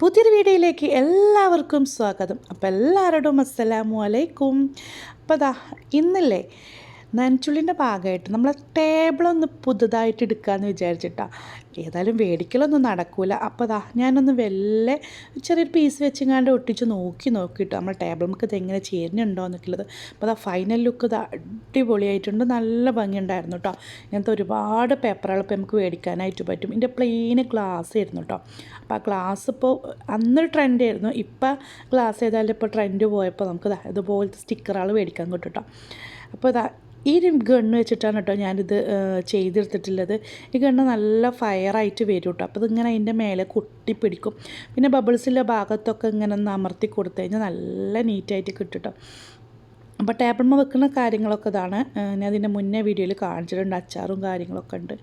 പുതിയൊരു വീഡിയോയിലേക്ക് എല്ലാവർക്കും സ്വാഗതം. അപ്പോൾ എല്ലാവരോടും അസ്സലാമു അലൈക്കും. അപ്പോൾ ദാ ഇന്നല്ലേ നനച്ചുള്ളിന്റെ ഭാഗമായിട്ട് നമ്മൾ ടേബിളൊന്ന് പുതുതായിട്ട് എടുക്കാമെന്ന് വിചാരിച്ചിട്ടാണ് ഏതായാലും വേടിക്കലൊന്നും നടക്കില്ല അപ്പോൾ അതാ ഞാനൊന്ന് വെല്ലെ ചെറിയൊരു പീസ് വെച്ചിങ്ങാണ്ട് ഒട്ടിച്ച് നോക്കി നോക്കിയിട്ട് നമ്മൾ ടേബിൾ നമുക്ക് ഇത് എങ്ങനെ ചേരുന്നുണ്ടോ എന്നൊക്കെയുള്ളത് അപ്പോൾ അതാ ഫൈനൽ ലുക്ക് ഇത് അടിപൊളിയായിട്ടുണ്ട്. നല്ല ഭംഗിയുണ്ടായിരുന്നു കേട്ടോ ഇങ്ങനത്തെ ഒരുപാട് പേപ്പറുകൾ ഇപ്പോൾ നമുക്ക് മേടിക്കാനായിട്ട് പറ്റും. ഇതിന്റെ പ്ലെയിൻ ഗ്ലാസ് ആയിരുന്നു കേട്ടോ അപ്പോൾ ആ ഗ്ലാസ് ഇപ്പോൾ അന്നൊരു ട്രെൻഡ് ആയിരുന്നു. ഇപ്പോൾ ഗ്ലാസ് ഏതായാലും ഇപ്പോൾ ട്രെൻഡ് പോയപ്പോൾ നമുക്ക് ഇതുപോലത്തെ സ്റ്റിക്കറുകൾ മേടിക്കാൻ കിട്ടും കേട്ടോ അപ്പോൾ ഇതാ ഈ ഗണ്ണ് വെച്ചിട്ടാണ് കേട്ടോ ഞാനിത് ചെയ്തെടുത്തിട്ടുള്ളത്. ഈ ഗണ്ണ് നല്ല ഫയറായിട്ട് വരും കേട്ടോ. അപ്പോൾ ഇതിങ്ങനെ അതിന്റെ മേലെ കുട്ടിപ്പിടിക്കും. പിന്നെ ബബിൾസിന്റെ ഭാഗത്തൊക്കെ ഇങ്ങനെ ഒന്ന് അമർത്തി കൊടുത്തു കഴിഞ്ഞാൽ നല്ല നീറ്റായിട്ട് കിട്ടും കേട്ടോ. അപ്പോൾ ടേബിൾമ വെക്കുന്ന കാര്യങ്ങളൊക്കെ ഇതാണ്. ഞാൻ അതിന്റെ മുന്നേ വീഡിയോയിൽ കാണിച്ചിട്ടുണ്ട്. അച്ചാറും കാര്യങ്ങളൊക്കെ ഉണ്ട്.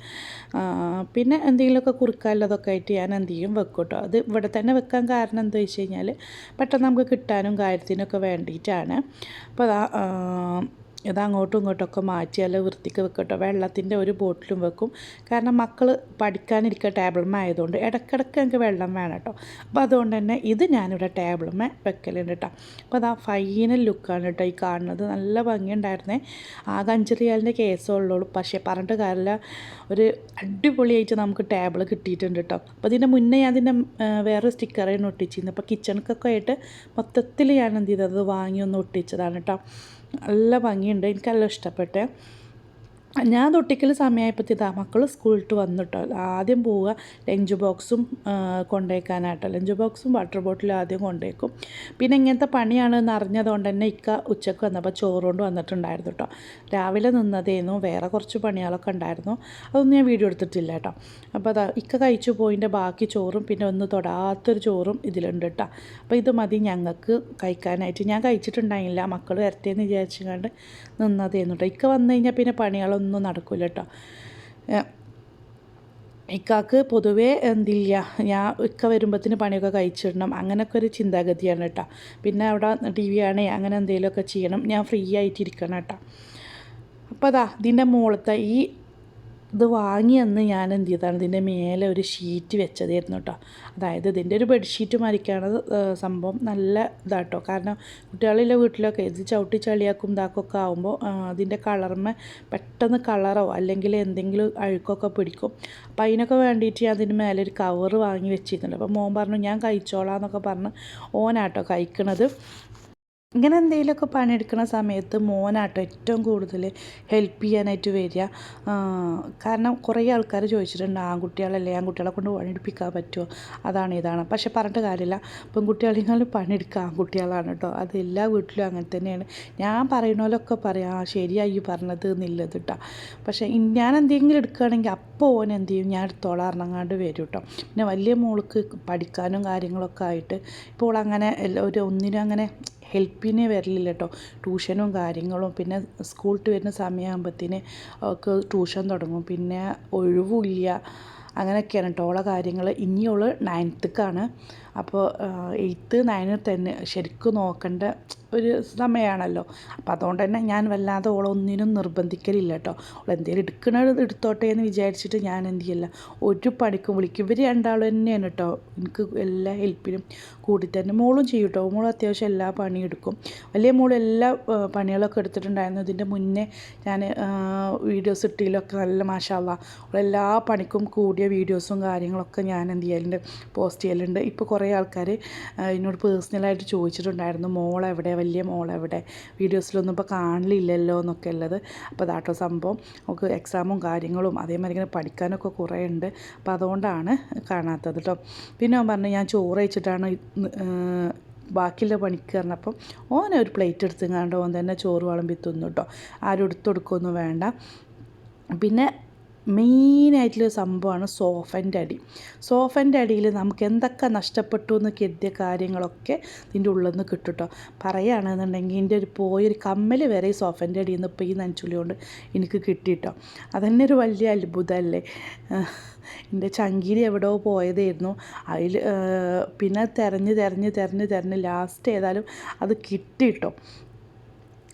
പിന്നെ എന്തെങ്കിലുമൊക്കെ കുറുക്കാനുള്ളതൊക്കെ ആയിട്ട് ഞാൻ എന്ത് ചെയ്യും? വെക്കും കേട്ടോ. അത് ഇവിടെ തന്നെ വെക്കാൻ കാരണം എന്താ വെച്ച് കഴിഞ്ഞാൽ പെട്ടെന്ന് നമുക്ക് കിട്ടാനും കാര്യത്തിനൊക്കെ വേണ്ടിയിട്ടാണ്. അപ്പോൾ അതാ ഇത് അങ്ങോട്ടും ഇങ്ങോട്ടൊക്കെ മാറ്റി നല്ല വൃത്തിക്ക് വെക്കട്ടോ. വെള്ളത്തിന്റെ ഒരു ബോട്ടിലും വെക്കും. കാരണം മക്കൾ പഠിക്കാനിരിക്കുക ടേബിൾമ ആയതുകൊണ്ട് ഇടയ്ക്കിടയ്ക്ക് എനിക്ക് വെള്ളം വേണം കേട്ടോ അപ്പോൾ അതുകൊണ്ട് തന്നെ ഇത് ഞാനിവിടെ ടേബിൾമ വെക്കലുണ്ട് കേട്ടോ അപ്പോൾ അതാ ഫൈനൽ ലുക്കാണ് കേട്ടോ ഈ കാണുന്നത്. നല്ല ഭംഗിയുണ്ടായിരുന്നേ. ആകെ അഞ്ച് റിയാലിന്റെ കേസേ ഉള്ളൂ പക്ഷേ പറഞ്ഞിട്ട് കാര്യമില്ല. ഒരു അടിപൊളിയായിട്ട് നമുക്ക് ടേബിൾ കിട്ടിയിട്ടുണ്ട് കേട്ടോ അപ്പോൾ ഇതിന്റെ മുന്നേ ഞാൻ അതിന്റെ വേറെ സ്റ്റിക്കറാണ് ഒട്ടിച്ചിരുന്നത്. അപ്പോൾ കിച്ചണക്കൊക്കെ ആയിട്ട് മൊത്തത്തിൽ ഞാൻ എന്ത് ചെയ്തത്? വാങ്ങി ഒന്ന് ഒട്ടിച്ചതാണ് കേട്ടോ നല്ല ഭംഗിയുണ്ട്. എനിക്ക് നല്ല ഇഷ്ടപ്പെട്ടെ. ഞാൻ തൊട്ടിക്കൽ സമയമായപ്പോൾ ഇതാ മക്കൾ സ്കൂളിട്ട് വന്നിട്ടോ. ആദ്യം പോവുക ലഞ്ച് ബോക്സും കൊണ്ടുപോയിക്കാനായിട്ടോ ലഞ്ച് ബോക്സും വാട്ടർ ബോട്ടിലും ആദ്യം കൊണ്ടുപോയിക്കും പിന്നെ ഇങ്ങനത്തെ പണിയാണെന്ന് അറിഞ്ഞതുകൊണ്ട് തന്നെ ഇക്ക ഉച്ചയ്ക്ക് വന്നപ്പോൾ ചോറുകൊണ്ട് വന്നിട്ടുണ്ടായിരുന്നു കേട്ടോ രാവിലെ നിന്നതേന്നു വേറെ കുറച്ച് പണികളൊക്കെ ഉണ്ടായിരുന്നു. അതൊന്നും ഞാൻ വീഡിയോ എടുത്തിട്ടില്ല കേട്ടോ അപ്പോൾ അതാ ഇക്ക കഴിച്ചു പോയിന്റെ ബാക്കി ചോറും പിന്നെ ഒന്ന് തൊടാത്തൊരു ചോറും ഇതിലുണ്ട് കേട്ടോ അപ്പോൾ ഇത് മതി ഞങ്ങൾക്ക് കഴിക്കാനായിട്ട്. ഞാൻ കഴിച്ചിട്ടുണ്ടായില്ല മക്കൾ വരട്ടേന്ന് വിചാരിച്ചുകൊണ്ട് നിന്നതേന്നു കേട്ടോ ഇക്ക വന്നു കഴിഞ്ഞാൽ പിന്നെ പണികളൊന്നും നടക്കില്ല കേട്ടോ ഇക്കാക്ക് പൊതുവേ എന്തില്ല ഞാൻ ഇക്ക വരുമ്പത്തിന് പണിയൊക്കെ കഴിച്ചിടണം അങ്ങനെയൊക്കെ ഒരു ചിന്താഗതിയാണ് കേട്ടോ പിന്നെ അവിടെ ടി വി ആണേ അങ്ങനെ എന്തെങ്കിലുമൊക്കെ ചെയ്യണം ഞാൻ ഫ്രീ ആയിട്ടിരിക്കണം കേട്ടോ അപ്പോൾ അതാ ഇതിന്റെ മുകളത്തെ ഈ ഇത് വാങ്ങി അന്ന് ഞാൻ എന്ത് ചെയ്താണ് ഇതിന്റെ മേലെ ഒരു ഷീറ്റ് വെച്ചതായിരുന്നു കേട്ടോ അതായത് ഇതിന്റെ ഒരു ബെഡ്ഷീറ്റ് മരിക്കാണ് സംഭവം നല്ല ഇതാട്ടോ കാരണം കുട്ടികളിലെ വീട്ടിലൊക്കെ ഇത് ചവിട്ടി ചളിയാക്കും ഇതാക്കൊക്കെ ആകുമ്പോൾ അതിന്റെ കളർമ പെട്ടെന്ന് കളറോ അല്ലെങ്കിൽ എന്തെങ്കിലും അഴുക്കൊക്കെ പിടിക്കും. അപ്പം അതിനൊക്കെ വേണ്ടിയിട്ട് ഞാൻ അതിന് മേലെ ഒരു കവറ് വാങ്ങി വെച്ചിരുന്നുണ്ട്. അപ്പോൾ മോൻ പറഞ്ഞു ഞാൻ കഴിച്ചോളാം എന്നൊക്കെ പറഞ്ഞ് ഓനാട്ടോ കഴിക്കണത്. ഇങ്ങനെ എന്തെങ്കിലുമൊക്കെ പണിയെടുക്കുന്ന സമയത്ത് മോനാട്ടോ ഏറ്റവും കൂടുതൽ ഹെൽപ്പ് ചെയ്യാനായിട്ട് വരിക. കാരണം കുറേ ആൾക്കാർ ചോദിച്ചിട്ടുണ്ട് ആൺകുട്ടികളല്ലേ? ആൺകുട്ടികളെ കൊണ്ട് പണിയെടുപ്പിക്കാൻ പറ്റുമോ? അതാണ് ഇതാണ്. പക്ഷെ പറഞ്ഞിട്ട് കാര്യമില്ല. പെൺകുട്ടികളെക്കാളും പണിയെടുക്കുക ആൺകുട്ടികളാണ് കേട്ടോ. അത് എല്ലാ വീട്ടിലും അങ്ങനെ തന്നെയാണ്. ഞാൻ പറയുന്ന പോലൊക്കെ പറയാം ശരിയായി പറഞ്ഞത് എന്നുള്ളത് കേട്ടോ പക്ഷേ ഞാൻ എന്തെങ്കിലും എടുക്കുകയാണെങ്കിൽ അപ്പോൾ ഓൻ എന്ത് ചെയ്യും? ഞാൻ എടുത്തോളം ഇറങ്ങാണ്ട് വരും കേട്ടോ പിന്നെ വലിയ മോൾക്ക് പഠിക്കാനും കാര്യങ്ങളൊക്കെ ആയിട്ട് ഇപ്പോൾ അങ്ങനെ ഒരു ഒന്നിനും അങ്ങനെ ഹെൽപ്പിന് വരലില്ല കേട്ടോ ട്യൂഷനും കാര്യങ്ങളും പിന്നെ സ്കൂളിട്ട് വരുന്ന സമയമാകുമ്പത്തിന് അവൾക്ക് ട്യൂഷൻ തുടങ്ങും. പിന്നെ ഒഴിവുമില്ല. അങ്ങനെയൊക്കെയാണ് കേട്ടോ ഓളെ കാര്യങ്ങൾ ഇനിയോൾ നയൻത്തേക്കാണ് അപ്പോൾ എയ്ത്ത് നയന് തന്നെ ശരിക്കും നോക്കേണ്ട ഒരു സമയമാണല്ലോ അപ്പം അതുകൊണ്ട് തന്നെ ഞാൻ വല്ലാതെ ഓളൊന്നിനും നിർബന്ധിക്കലില്ല കേട്ടോ. ഓൾ എന്തെങ്കിലും എടുക്കണത് എടുത്തോട്ടെ എന്ന് വിചാരിച്ചിട്ട് ഞാൻ എന്ത് ചെയ്യില്ല. ഒരു പണിക്കും വിളിക്കും. ഇവർ രണ്ടാളും തന്നെയാണ് കേട്ടോ. എനിക്ക് എല്ലാ ഹെൽപ്പിനും കൂടി തന്നെ. മോളും ചെയ്യും കേട്ടോ. മോൾ അത്യാവശ്യം എല്ലാ പണിയും എടുക്കും. വലിയ മോൾ എല്ലാ പണികളൊക്കെ എടുത്തിട്ടുണ്ടായിരുന്നു. ഇതിന്റെ മുന്നേ ഞാൻ വീഡിയോസ് ഇട്ടിലൊക്കെ നല്ല മാഷാവ എല്ലാ പണിക്കും കൂടിയ വീഡിയോസും കാര്യങ്ങളൊക്കെ ഞാൻ എന്ത് ചെയ്യലുണ്ട് പോസ്റ്റ് ചെയ്യലുണ്ട്. ഇപ്പോൾ കുറേ ആൾക്കാർ എന്നോട് പേഴ്സണലായിട്ട് ചോദിച്ചിട്ടുണ്ടായിരുന്നു മോളെവിടെ? വലിയ മോളെവിടെ? വീഡിയോസിലൊന്നും ഇപ്പോൾ കാണില്ലല്ലോ എന്നൊക്കെ ഉള്ളത്. അപ്പോൾ അതാട്ടോ സംഭവം. നമുക്ക് എക്സാമും കാര്യങ്ങളും അതേമാതിരി ഇങ്ങനെ പഠിക്കാനൊക്കെ കുറേ ഉണ്ട്. അപ്പോൾ അതുകൊണ്ടാണ് കാണാത്തത് കേട്ടോ പിന്നെ അവൻ പറഞ്ഞു ഞാൻ ചോറ് വെച്ചിട്ടാണ് ബാക്കിയുള്ള പണിക്ക് പറഞ്ഞപ്പം ഓനെ ഒരു പ്ലേറ്റ് എടുത്തുങ്ങാണ്ട് ഓൻ തന്നെ ചോറ് വിളമ്പി തിന്നു കേട്ടോ ആരും എടുത്തു കൊടുക്കുകയൊന്നും വേണ്ട. പിന്നെ മെയിനായിട്ടുള്ള സംഭവമാണ് സോഫന്റെ അടി സോഫന്റെ അടിയിൽ നമുക്ക് എന്തൊക്കെ നഷ്ടപ്പെട്ടു എന്ന് കരുതിയ കാര്യങ്ങളൊക്കെ ഇതിന്റെ ഉള്ളിൽ നിന്ന് കിട്ടും കേട്ടോ പറയുകയാണെന്നുണ്ടെങ്കിൽ എന്റെ ഒരു പോയൊരു കമ്മൽ വരെ ഈ സോഫന്റെ അടിയിൽ നിന്ന് ഇപ്പോൾ ഈ നനച്ചുള്ളി കൊണ്ട് എനിക്ക് കിട്ടിയിട്ടോ അതന്നെ ഒരു വലിയ അത്ഭുതമല്ലേ? എന്റെ ചങ്കിരി എവിടെയോ പോയതായിരുന്നു. അതിൽ പിന്നെ തിരഞ്ഞ് തിരഞ്ഞ് തിരഞ്ഞ് തിരഞ്ഞ് ലാസ്റ്റ് ഏതായാലും അത് കിട്ടിയിട്ടോ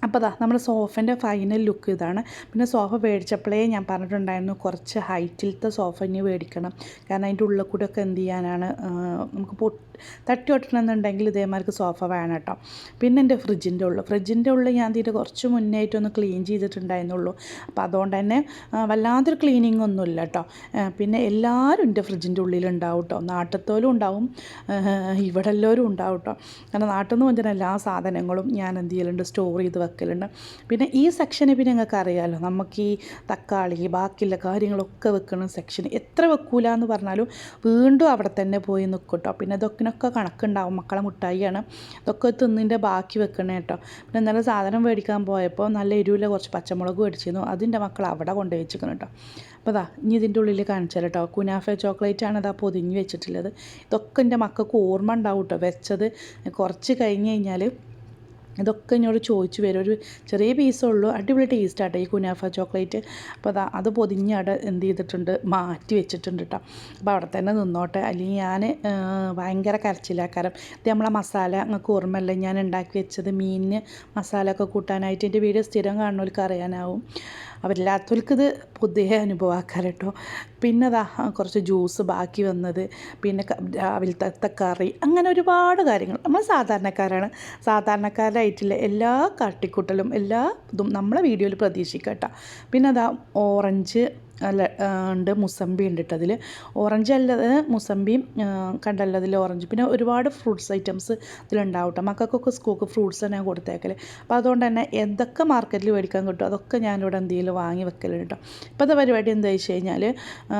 അപ്പോൾ അതാ നമ്മുടെ സോഫേന്റെ ഫൈനൽ ലുക്ക് ഇതാണ്. പിന്നെ സോഫ മേടിച്ചപ്പോഴേ ഞാൻ പറഞ്ഞിട്ടുണ്ടായിരുന്നു കുറച്ച് ഹൈറ്റിലത്തെ സോഫ ഇനി മേടിക്കണം. കാരണം അതിന്റെ ഉള്ളിൽ കൂടെ ഒക്കെ എന്ത് ചെയ്യാനാണ് നമുക്ക് പൊട്ട് തട്ടി ഒട്ടണമെന്നുണ്ടെങ്കിൽ ഇതേമാർക്ക് സോഫ വേണം കേട്ടോ. പിന്നെ എന്റെ ഫ്രിഡ്ജിന്റെ ഉള്ളു. ഫ്രിഡ്ജിന്റെ ഉള്ളിൽ ഞാൻ തീരെ കുറച്ച് മുന്നേ ആയിട്ടൊന്ന് ക്ലീൻ ചെയ്തിട്ടുണ്ടായിരുന്നുള്ളൂ. അപ്പോൾ അതുകൊണ്ട് തന്നെ വല്ലാത്തൊരു ക്ലീനിങ് ഒന്നുമില്ല കേട്ടോ. പിന്നെ എല്ലാവരും എന്റെ ഫ്രിഡ്ജിന്റെ ഉള്ളിൽ ഉണ്ടാവും കേട്ടോ. നാട്ടത്തോലും ഉണ്ടാവും. ഇവിടെ എല്ലാവരും ഉണ്ടാവും കേട്ടോ. കാരണം നാട്ടിൽ നിന്ന് കൊണ്ടുവരുന്ന എല്ലാ സാധനങ്ങളും ഞാൻ എന്ത് ചെയ്യലുണ്ട് സ്റ്റോർ ചെയ്ത് വെക്കലുണ്ട്. പിന്നെ ഈ സെക്ഷനെ പിന്നെ നിങ്ങൾക്ക് അറിയാമല്ലോ നമുക്ക് ഈ തക്കാളി ബാക്കിയുള്ള കാര്യങ്ങളൊക്കെ വെക്കുന്ന സെക്ഷൻ എത്ര വെക്കൂല എന്ന് പറഞ്ഞാലും വീണ്ടും അവിടെ തന്നെ പോയി നിൽക്കും കേട്ടോ. പിന്നെ ഇതൊക്കെ കണക്കുണ്ടാവും. മക്കളെ മുട്ടായിയാണ്. ഇതൊക്കെ തിന്നിന്റെ ബാക്കി വെക്കണേ കേട്ടോ പിന്നെ ഇന്നലെ സാധനം മേടിക്കാൻ പോയപ്പോൾ നല്ല എരിവില കുറച്ച് പച്ചമുളക് മേടിച്ചിരുന്നു. അതിന്റെ മക്കൾ അവിടെ കൊണ്ടുപോയി വെച്ചിരിക്കണം കേട്ടോ അപ്പോൾ അതാ ഇനി ഇതിന്റെ ഉള്ളിൽ കാണിച്ചാൽ കേട്ടോ കുനാഫ ചോക്ലേറ്റ് ആണ് ഇതാ പൊതിഞ്ഞ് വെച്ചിട്ടുള്ളത്. ഇതൊക്കെ എന്റെ മക്കൾക്ക് ഓർമ്മ ഉണ്ടാവും കേട്ടോ വെച്ചത് കുറച്ച് കഴിഞ്ഞ് കഴിഞ്ഞാൽ ഇതൊക്കെ എന്നോട് ചോദിച്ചു വരും. ഒരു ചെറിയ പീസേ ഉള്ളൂ. അടിപൊളി ടേസ്റ്റ് ആട്ടോ ഈ കുനാഫ ചോക്ലേറ്റ്. അപ്പോൾ അതാ അത് പൊതിഞ്ഞ് അവിടെ എന്ത് ചെയ്തിട്ടുണ്ട്? മാറ്റി വെച്ചിട്ടുണ്ട് കേട്ടോ അപ്പോൾ അവിടെ തന്നെ നിന്നോട്ടെ. അല്ലെങ്കിൽ ഞാൻ ഭയങ്കര കരച്ചിലാക്കാരം. ഇത് നമ്മളെ മസാല നിങ്ങൾക്ക് ഓർമ്മയല്ല? ഞാൻ ഉണ്ടാക്കി വെച്ചത് മീനിന് മസാല ഒക്കെ കൂട്ടാനായിട്ട്. എന്റെ വീഡിയോ സ്ഥിരം കാണുന്നവർക്ക് അറിയാനാവും. അവരില്ലാത്തവർക്ക് ഇത് പുതിയ അനുഭവമാക്കാം കേട്ടോ പിന്നെ അതാ കുറച്ച് ജ്യൂസ് ബാക്കി വന്നത്. പിന്നെ രാവിലത്തെ കറി. അങ്ങനെ ഒരുപാട് കാര്യങ്ങൾ. നമ്മൾ സാധാരണക്കാരാണ്. സാധാരണക്കാരായിട്ടുള്ള എല്ലാ കാട്ടിക്കൂട്ടലും എല്ലാ ഇതും നമ്മളെ വീഡിയോയിൽ പ്രതീക്ഷിക്കാം കേട്ടോ പിന്നെ അതാ ഓറഞ്ച് അല്ല ഉണ്ട്. മുസമ്പി ഉണ്ട് കേട്ടോ അതിൽ ഓറഞ്ച് അല്ലത് മുസമ്പിയും കണ്ടല്ലോ അതിൽ ഓറഞ്ച്. പിന്നെ ഒരുപാട് ഫ്രൂട്ട്സ് ഐറ്റംസ് ഇതിലുണ്ടാവും കേട്ടോ മക്കൾക്കൊക്കെ സ്കൂക്ക് ഫ്രൂട്ട്സ് തന്നെ കൊടുത്തേക്കൽ അപ്പോൾ അതുകൊണ്ട് തന്നെ എന്തൊക്കെ മാർക്കറ്റിൽ മേടിക്കാൻ കിട്ടും അതൊക്കെ ഞാനിവിടെ എന്തെങ്കിലും വാങ്ങി വെക്കലുണ്ട് കേട്ടോ ഇപ്പോഴത്തെ പരിപാടി എന്താ വെച്ച് കഴിഞ്ഞാൽ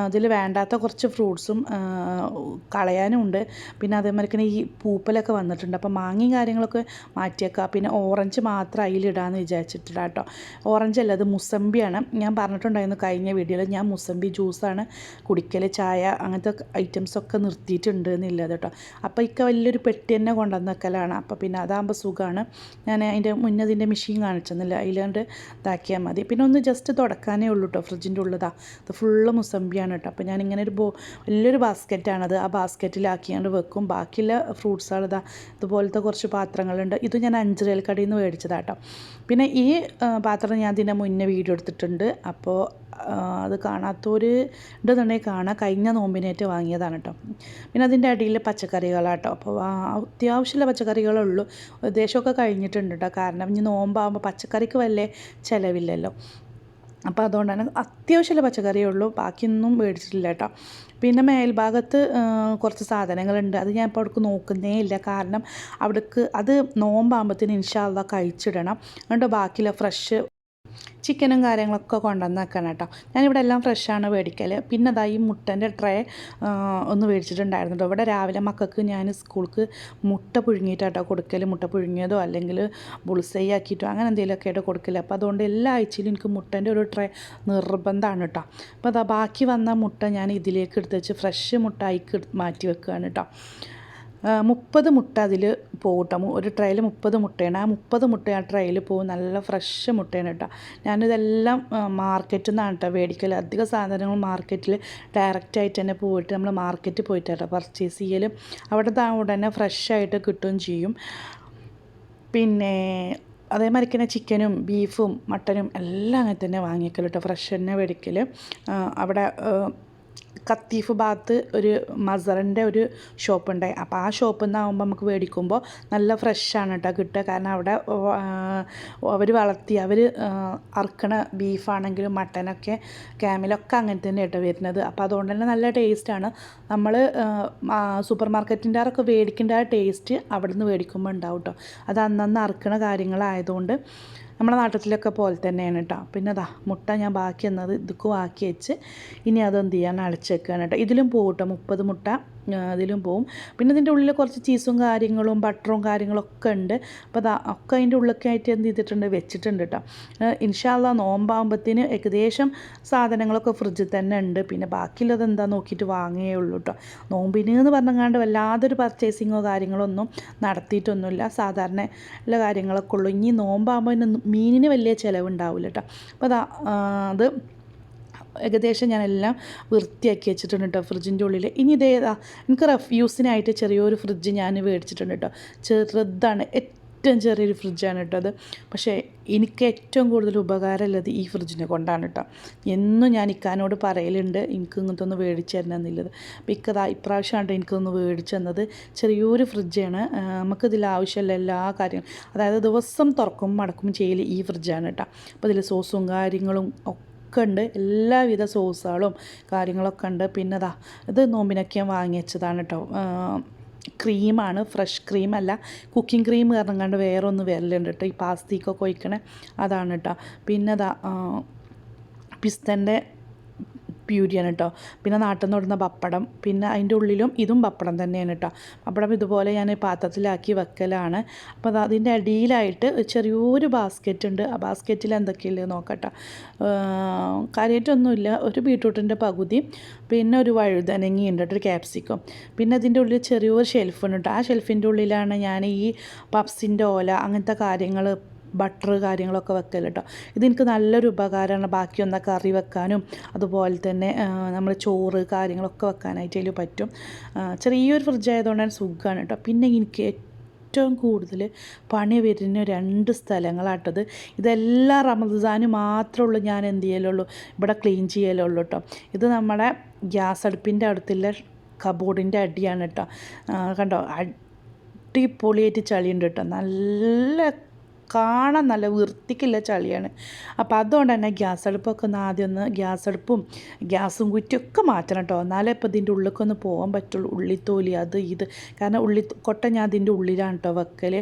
അതിൽ വേണ്ടാത്ത കുറച്ച് ഫ്രൂട്ട്സും കളയാനും ഉണ്ട്. പിന്നെ അതേമാതിരി ഈ പൂപ്പലൊക്കെ വന്നിട്ടുണ്ട്. അപ്പോൾ മാങ്ങയും കാര്യങ്ങളൊക്കെ മാറ്റിയേക്കാം. പിന്നെ ഓറഞ്ച് മാത്രം അതിലിടാമെന്ന് വിചാരിച്ചിട്ടില്ല കേട്ടോ ഓറഞ്ച് അല്ല അത് മുസമ്പിയാണ്. ഞാൻ പറഞ്ഞിട്ടുണ്ടായിരുന്നു കഴിഞ്ഞ വീഡിയോയിൽ ഞാൻ മുസമ്പി ജ്യൂസാണ് കുടിക്കൽ ചായ അങ്ങനത്തെ ഐറ്റംസൊക്കെ നിർത്തിയിട്ടുണ്ട് എന്നുള്ളത് കേട്ടോ. അപ്പോൾ ഇക്ക വലിയൊരു പെട്ടി തന്നെ കൊണ്ടുവന്ന് വെക്കലാണ്. അപ്പോൾ പിന്നെ അതാകുമ്പോൾ സുഖമാണ് ഞാൻ അതിന്റെ മുന്നേ അതിന്റെ മെഷീൻ കാണിച്ചെന്നില്ല. അതിലാണ്ട് ഇതാക്കിയാൽ മതി. പിന്നെ ഒന്ന് ജസ്റ്റ് തുടക്കാനേ ഉള്ളൂ കേട്ടോ ഫ്രിഡ്ജിന്റെ ഉള്ളതാ. അത് ഫുള്ള് മുസമ്പിയാണ് കേട്ടോ അപ്പോൾ ഞാനിങ്ങനെ ഒരു ബോ വലിയൊരു ബാസ്ക്കറ്റാണത് ആ ബാസ്ക്കറ്റിലാക്കിയാണ്ട് വെക്കും. ബാക്കിയുള്ള ഫ്രൂട്ട്സുകളതാ ഇതുപോലത്തെ കുറച്ച് പാത്രങ്ങളുണ്ട്. ഇത് ഞാൻ അഞ്ചരയിൽ കടയിൽ നിന്ന് മേടിച്ചതാട്ടോ പിന്നെ ഈ പാത്രം ഞാൻ ഇതിന്റെ മുന്നേ വീഡിയോ എടുത്തിട്ടുണ്ട്. അപ്പോൾ അത് കാണാത്തവർ ഉണ്ടെന്നുണ്ടെങ്കിൽ കാണാം. കഴിഞ്ഞ നോമ്പിനേറ്റ് വാങ്ങിയതാണ് കേട്ടോ പിന്നെ അതിന്റെ അടിയിൽ പച്ചക്കറികളാട്ടോ. അപ്പോൾ അത്യാവശ്യമുള്ള പച്ചക്കറികളേ ഉള്ളൂ ഉദ്ദേശമൊക്കെ കഴിഞ്ഞിട്ടുണ്ട് കേട്ടോ കാരണം ഇനി നോമ്പാകുമ്പോൾ പച്ചക്കറിക്ക് വലിയ ചിലവില്ലല്ലോ. അപ്പോൾ അതുകൊണ്ട് തന്നെ അത്യാവശ്യമുള്ള പച്ചക്കറിയേ ഉള്ളൂ ബാക്കിയൊന്നും മേടിച്ചിട്ടില്ല കേട്ടോ പിന്നെ മേൽഭാഗത്ത് കുറച്ച് സാധനങ്ങളുണ്ട്. അത് ഞാൻ ഇപ്പോൾ അവിടേക്ക് നോക്കുന്നേ ഇല്ല. കാരണം അവിടേക്ക് അത് നോമ്പാകുമ്പോഴത്തേന് ഇൻഷാല്ല കഴിച്ചിടണം. അതുകൊണ്ട് ബാക്കിയുള്ള ഫ്രഷ് ചിക്കനും കാര്യങ്ങളൊക്കെ കൊണ്ടുവന്ന് വെക്കണം കേട്ടോ. ഞാനിവിടെ എല്ലാം ഫ്രഷാണ് മേടിക്കൽ പിന്നെ അതാ ഈ മുട്ടന്റെ ട്രേ ഒന്ന് മേടിച്ചിട്ടുണ്ടായിരുന്നു കേട്ടോ ഇവിടെ രാവിലെ മക്കൾക്ക് ഞാൻ സ്കൂൾക്ക് മുട്ട പുഴുങ്ങിയിട്ടാട്ടോ കൊടുക്കൽ മുട്ട പുഴുങ്ങിയതോ അല്ലെങ്കിൽ ബുൾസൈ ആക്കിയിട്ടോ അങ്ങനെ എന്തെങ്കിലുമൊക്കെ ആയിട്ട് കൊടുക്കൽ അപ്പോൾ അതുകൊണ്ട് എല്ലാ ആഴ്ചയിലും എനിക്ക് മുട്ടന്റെ ഒരു ട്രേ നിർബന്ധമാണ് കേട്ടോ അപ്പോൾ അതാ ബാക്കി വന്ന മുട്ട ഞാൻ ഇതിലേക്ക് എടുത്ത് വെച്ച് ഫ്രഷ് മുട്ട അയക്ക് മാറ്റി വെക്കുകയാണ് കേട്ടോ മുപ്പത് മുട്ട അതിൽ പോകും ഒരു ട്രേയിൽ മുപ്പത് മുട്ടയാണ്. ആ മുപ്പത് മുട്ട ആ ട്രേയിൽ പോകും നല്ല ഫ്രഷ് മുട്ടയാണ് കേട്ടോ. ഞാനിതെല്ലാം മാർക്കറ്റിൽ നിന്നാണ് കേട്ടോ മേടിക്കൽ അധിക സാധനങ്ങൾ മാർക്കറ്റിൽ ഡയറക്റ്റായിട്ട് തന്നെ പോയിട്ട് നമ്മൾ മാർക്കറ്റിൽ പോയിട്ട് കേട്ടോ പർച്ചേസ് ചെയ്യൽ അവിടെ ഉടനെ ഫ്രഷായിട്ട് കിട്ടുകയും ചെയ്യും. പിന്നെ അതേമാതിരി തന്നെ ചിക്കനും ബീഫും മട്ടനും എല്ലാം അങ്ങനെ തന്നെ വാങ്ങിക്കൽ കേട്ടോ ഫ്രഷ് തന്നെ മേടിക്കൽ അവിടെ കത്തീഫ് ഭാഗത്ത് ഒരു മസറിന്റെ ഒരു ഷോപ്പ് ഉണ്ടായി അപ്പോൾ ആ ഷോപ്പിൽ നിന്നാകുമ്പോൾ നമുക്ക് മേടിക്കുമ്പോൾ നല്ല ഫ്രഷാണ് കേട്ടോ കിട്ടുക. കാരണം അവിടെ അവർ വളർത്തി അവർ അറുക്കണ ബീഫാണെങ്കിലും മട്ടനൊക്കെ ക്യാമിലൊക്കെ അങ്ങനെ തന്നെ കേട്ടോ വരുന്നത്. അപ്പോൾ അതുകൊണ്ട് തന്നെ നല്ല ടേസ്റ്റാണ്. നമ്മൾ സൂപ്പർ മാർക്കറ്റിന്റെ ആരൊക്കെ മേടിക്കേണ്ട ആ ടേസ്റ്റ് അവിടെ നിന്ന് മേടിക്കുമ്പോൾ ഉണ്ടാവും കേട്ടോ. അത് അന്നന്ന് അറുക്കണ കാര്യങ്ങളായതുകൊണ്ട് നമ്മുടെ നാട്ടിലൊക്കെ പോലെ തന്നെയാണ് കേട്ടോ പിന്നെ അതാ മുട്ട ഞാൻ ബാക്കി എന്നത് ഇതൊക്കെ ബാക്കി വെച്ച് ഇനി അതെന്ത് ചെയ്യാൻ അടച്ചേക്കാണ് കേട്ടോ ഇതിലും പോകും കേട്ടോ മുപ്പത് മുട്ട. ആ, ഇതിലും പോവും. പിന്നെ ഇതിന്റെ ഉള്ളിൽ കുറച്ച് ചീസും കാര്യങ്ങളും ബട്ടറും കാര്യങ്ങളൊക്കെ ഉണ്ട്. അപ്പോൾ അത് ഒക്കെ അതിന്റെ ഉള്ളിലൊക്കെ ആയിട്ട് എന്ത് ചെയ്തിട്ടുണ്ട്? വെച്ചിട്ടുണ്ട് കേട്ടോ ഇൻഷാല്ല നോമ്പാകുമ്പത്തിന് ഏകദേശം സാധനങ്ങളൊക്കെ ഫ്രിഡ്ജിൽ തന്നെ ഉണ്ട്. പിന്നെ ബാക്കിയുള്ളത് എന്താ നോക്കിയിട്ട് വാങ്ങുകയേ ഉള്ളൂ കേട്ടോ നോമ്പിന് എന്ന് പറഞ്ഞങ്ങാണ്ട് വല്ലാതൊരു പർച്ചേസിങ്ങോ കാര്യങ്ങളോ ഒന്നും നടത്തിയിട്ടൊന്നുമില്ല. സാധാരണ ഉള്ള കാര്യങ്ങളൊക്കെ ഉള്ളൂ. ഇനി നോമ്പാകുമ്പോൾ മീനിന് വലിയ ചിലവുണ്ടാവില്ല കേട്ടോ അപ്പോൾ അത് ഏകദേശം ഞാനെല്ലാം വൃത്തിയാക്കി വെച്ചിട്ടുണ്ട് കേട്ടോ ഫ്രിഡ്ജിന്റെ ഉള്ളിൽ ഇനി ഇതേതാ എനിക്ക് റെഫ്യൂസിനായിട്ട് ചെറിയൊരു ഫ്രിഡ്ജ് ഞാൻ മേടിച്ചിട്ടുണ്ട് കേട്ടോ ചെറുതാണ് ഏറ്റവും ചെറിയൊരു ഫ്രിഡ്ജാണ് കേട്ടോ അത്. പക്ഷേ എനിക്ക് ഏറ്റവും കൂടുതൽ ഉപകാരമുള്ളത് ഈ ഫ്രിഡ്ജിനെ കൊണ്ടാണ് കേട്ടോ എന്നും ഞാൻ ഇക്കാനോട് പറയലുണ്ട് എനിക്ക് ഇങ്ങനത്തെ ഒന്ന് മേടിച്ച് തരണം എന്നുള്ളത്. അപ്പോൾ ഇക്കതാ ഇപ്രാവശ്യമാണ് എനിക്കൊന്ന് മേടിച്ച് തന്നത്. ചെറിയൊരു ഫ്രിഡ്ജാണ്. നമുക്കിതിൽ ആവശ്യമുള്ള എല്ലാ കാര്യങ്ങളും അതായത് ദിവസം തുറക്കും മടക്കും ചെയ്യൽ ഈ ഫ്രിഡ്ജാണ് കേട്ടോ അപ്പോൾ ഇതിൽ സോസും കാര്യങ്ങളും ഒക്കെ ഉണ്ട്. എല്ലാവിധ സോസുകളും കാര്യങ്ങളൊക്കെ ഉണ്ട്. പിന്നെ അതാ ഇത് നോമ്പിനൊക്കെ ഞാൻ വാങ്ങി വെച്ചതാണ് കേട്ടോ ക്രീമാണ്. ഫ്രഷ് ക്രീം അല്ല. കുക്കിംഗ് ക്രീം കാരണം കണ്ട് വേറെ ഒന്ന് വരലുണ്ട് കേട്ടോ ഈ പാസ്തിക്കൊക്കെ ഒഴിക്കണേ. അതാണ് കേട്ടോ പിന്നെ പിസ്തന്റെ പ്യൂരിയാണ് കേട്ടോ പിന്നെ നാട്ടിൽ നിന്ന് ഇടുന്ന പപ്പടം പിന്നെ അതിന്റെ ഉള്ളിലും ഇതും പപ്പടം തന്നെയാണ് കേട്ടോ പപ്പടം ഇതുപോലെ ഞാൻ പാത്രത്തിലാക്കി വെക്കലാണ്. അപ്പോൾ അതിന്റെ അടിയിലായിട്ട് ചെറിയൊരു ബാസ്ക്കറ്റ് ഉണ്ട്. ആ ബാസ്ക്കറ്റിൽ എന്തൊക്കെയല്ലേ നോക്കട്ടെ. കാര്യമായിട്ടൊന്നുമില്ല ഒരു ബീട്രൂട്ടിന്റെ പകുതി പിന്നെ ഒരു വഴുതനങ്ങി ഉണ്ട് ഒരു ക്യാപ്സിക്കം പിന്നെ അതിന്റെ ഉള്ളിൽ ചെറിയൊരു ഷെൽഫുണ്ട് കേട്ടോ ആ ഷെൽഫിന്റെ ഉള്ളിലാണ് ഞാൻ ഈ പപ്സിന്റെ ഓല അങ്ങനത്തെ കാര്യങ്ങൾ ബട്ടർ കാര്യങ്ങളൊക്കെ വെക്കൽ കേട്ടോ ഇതെനിക്ക് നല്ലൊരു ഉപകാരമാണ് ബാക്കിയൊന്ന കറി വെക്കാനും അതുപോലെ തന്നെ നമ്മൾ ചോറ് കാര്യങ്ങളൊക്കെ വെക്കാനായിട്ട് അതിൽ പറ്റും. ചെറിയൊരു ഫ്രിഡ്ജ് ആയതുകൊണ്ട് തന്നെ സുഖമാണ് കേട്ടോ പിന്നെ എനിക്ക് ഏറ്റവും കൂടുതൽ പണി വരുന്ന രണ്ട് സ്ഥലങ്ങളാട്ടത് ഇതെല്ലാം റമദാന് മാത്രമേ ഉള്ളൂ ഞാൻ എന്ത് ചെയ്യലുള്ളൂ. ഇവിടെ ക്ലീൻ ചെയ്യലുള്ളൂ കേട്ടോ ഇത് നമ്മുടെ ഗ്യാസ് അടുപ്പിന്റെ അടുത്തുള്ള കബോർഡിന്റെ അടിയാണ് കേട്ടോ കണ്ടോ? അടിപൊളിയായിട്ട് ചളിയുണ്ട് കേട്ടോ നല്ല കാണാൻ നല്ല വൃത്തിക്കില്ല ചളിയാണ്. അപ്പോൾ അതുകൊണ്ട് തന്നെ ഗ്യാസ് അടുപ്പൊക്കെ ഒന്ന് ആദ്യം ഒന്ന് ഗ്യാസ് അടുപ്പും ഗ്യാസും കുറ്റിയൊക്കെ മാറ്റണം കേട്ടോ എന്നാലേ ഇപ്പോൾ ഇതിന്റെ ഉള്ളിലേക്കൊന്ന് പോകാൻ പറ്റുള്ളൂ. ഉള്ളിത്തോലി അത് ഇത്. കാരണം ഉള്ളി കൊട്ട ഞാൻ അതിന്റെ ഉള്ളിലാണ് കേട്ടോ വെക്കൽ